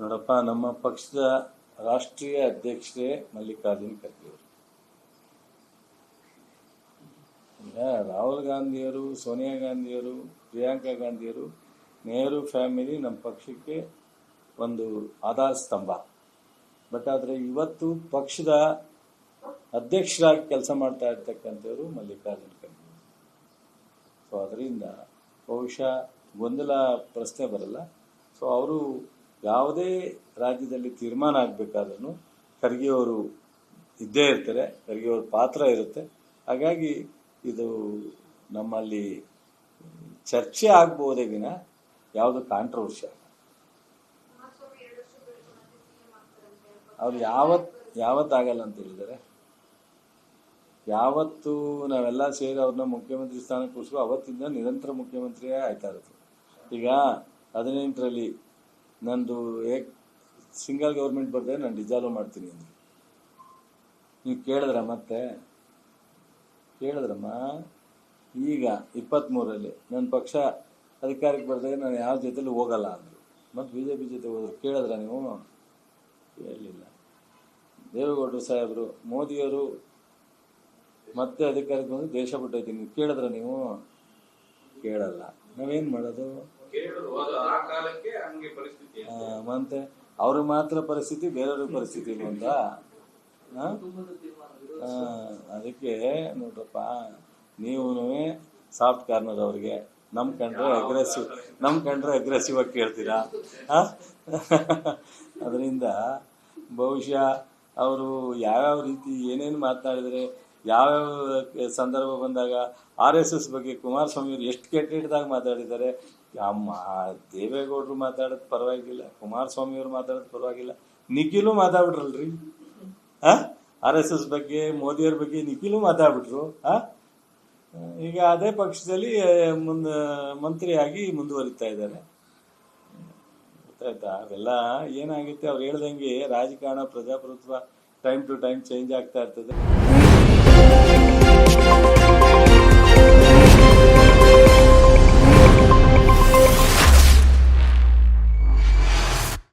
ನೋಡಪ್ಪ, ನಮ್ಮ ಪಕ್ಷದ ರಾಷ್ಟ್ರೀಯ ಅಧ್ಯಕ್ಷರೇ ಮಲ್ಲಿಕಾರ್ಜುನ್ ಖರ್ಗೆ ಅವರು. ರಾಹುಲ್ ಗಾಂಧಿಯವರು ಸೋನಿಯಾ ಗಾಂಧಿಯವರು ಪ್ರಿಯಾಂಕಾ ಗಾಂಧಿಯವರು ನೆಹರು ಫ್ಯಾಮಿಲಿ ನಮ್ಮ ಪಕ್ಷಕ್ಕೆ ಒಂದು ಆಧಾರ ಸ್ತಂಭ. ಬಟ್ ಆದರೆ ಇವತ್ತು ಪಕ್ಷದ ಅಧ್ಯಕ್ಷರಾಗಿ ಕೆಲಸ ಮಾಡ್ತಾ ಇರ್ತಕ್ಕಂಥವ್ರು ಮಲ್ಲಿಕಾರ್ಜುನ್ ಖರ್ಗೆ ಸೊ ಅದರಿಂದ ಬಹುಶಃ ಗೊಂದಲ ಪ್ರಶ್ನೆ ಬರಲ್ಲ. ಸೊ ಅವರು ಯಾವುದೇ ರಾಜ್ಯದಲ್ಲಿ ತೀರ್ಮಾನ ಆಗಬೇಕಾದ್ರೂ ಖರ್ಗೆಯವರು ಇದ್ದೇ ಇರ್ತಾರೆ, ಖರ್ಗೆಯವ್ರ ಪಾತ್ರ ಇರುತ್ತೆ. ಹಾಗಾಗಿ ಇದು ನಮ್ಮಲ್ಲಿ ಚರ್ಚೆ ಆಗ್ಬೋದೇ ವಿನ ಯಾವುದು ಕಾಂಟ್ರವರ್ಷಿ ಅವ್ರು ಯಾವತ್ ಯಾವತ್ತಾಗಲ್ಲ ಅಂತ ಹೇಳಿದ್ದಾರೆ. ಯಾವತ್ತು ನಾವೆಲ್ಲ ಸೇರಿ ಅವ್ರನ್ನ ಮುಖ್ಯಮಂತ್ರಿ ಸ್ಥಾನಕ್ಕೆ ಅವತ್ತಿಂದ ನಿರಂತರ ಮುಖ್ಯಮಂತ್ರಿಯೇ ಆಯ್ತಾ ಇರುತ್ತೆ ಈಗ ಹದಿನೆಂಟರಲ್ಲಿ ನಂದು ಏಕ್ ಸಿಂಗಲ್ ಗೌರ್ಮೆಂಟ್ ಬರ್ದೆ ನಾನು ಡಿಸಾಲ್ವ್ ಮಾಡ್ತೀನಿ ಅಂದ್ರೆ. ನೀವು ಕೇಳಿದ್ರ ಮತ್ತೆ? ಕೇಳಿದ್ರಮ್ಮ? ಈಗ ಇಪ್ಪತ್ತ್ಮೂರರಲ್ಲಿ ನನ್ನ ಪಕ್ಷ ಅಧಿಕಾರಕ್ಕೆ ಬರ್ದಾಗ ನಾನು ಯಾವ ಜೊತೆಲಿ ಹೋಗಲ್ಲ ಅಂದರು. ಮತ್ತು ಬಿ ಜೆ ಪಿ ಜೊತೆ ಹೋದ್ರು. ಕೇಳಿದ್ರ ನೀವು? ಕೇಳಲಿಲ್ಲ ದೇವೇಗೌಡರು ಸಾಹೇಬರು, ಮೋದಿಯವರು ಮತ್ತೆ ಅಧಿಕಾರಕ್ಕೆ ಬಂದು ದೇಶ ನೀವು ಕೇಳಿದ್ರ ನೀವು? ಕೇಳಲ್ಲ. ನಾವೇನು ಮಾಡೋದು? ಮತ್ತೆ ಅವ್ರಿಗೆ ಮಾತ್ರ ಪರಿಸ್ಥಿತಿ ಬೇರೆಯವ್ರ ಪರಿಸ್ಥಿತಿ ಅಂತ ಅದಕ್ಕೆ ನೋಡ್ರಪ್ಪ ನೀವು ಸಾಫ್ಟ್ ಕಾರ್ನರ್ ಅವ್ರಿಗೆ ನಮ್ ಕಂಡ್ರೆ ಅಗ್ರೆಸಿವ್ ನಮ್ ಕಂಡ್ರೆ ಅಗ್ರೆಸಿವ್ ಆಗಿ ಕೇಳ್ತೀರಾ? ಅದರಿಂದ ಬಹುಶಃ ಅವರು ಯಾವ್ಯಾವ ರೀತಿ ಏನೇನು ಮಾತನಾಡಿದರೆ ಯಾವ್ಯಾವ ಸಂದರ್ಭ ಬಂದಾಗ ಆರ್ ಎಸ್ ಎಸ್ ಬಗ್ಗೆ ಕುಮಾರಸ್ವಾಮಿ ಅವರು ಎಷ್ಟು ಕೆಟ್ಟ ಹಿಡ್ದಾಗ ಮಾತಾಡಿದ್ದಾರೆ ಅಮ್ಮ ದೇವೇಗೌಡರು ಮಾತಾಡೋದು ಪರವಾಗಿಲ್ಲ ಕುಮಾರಸ್ವಾಮಿ ಅವರು ಮಾತಾಡೋದು ಪರವಾಗಿಲ್ಲ. ನಿಖಿಲು ಮಾತಾಡ್ಬಿಟ್ರಲ್ರಿ? ಆ? ಆರ್ ಎಸ್ ಎಸ್ ಬಗ್ಗೆ, ಮೋದಿಯವ್ರ ಬಗ್ಗೆ ನಿಖಿಲು ಮಾತಾಡ್ಬಿಟ್ರು, ಆ? ಈಗ ಅದೇ ಪಕ್ಷದಲ್ಲಿ ಮುಂದ ಮಂತ್ರಿಯಾಗಿ ಮುಂದುವರಿತಾ ಇದ್ದಾರೆ. ಗೊತ್ತಾಯ್ತಾ? ಅವೆಲ್ಲ ಏನಾಗುತ್ತೆ? ಅವ್ರು ಹೇಳ್ದಂಗೆ ರಾಜಕಾರಣ ಪ್ರಜಾಪ್ರಭುತ್ವ ಟೈಮ್ ಟು ಟೈಮ್ ಚೇಂಜ್ ಆಗ್ತಾ ಇರ್ತದೆ.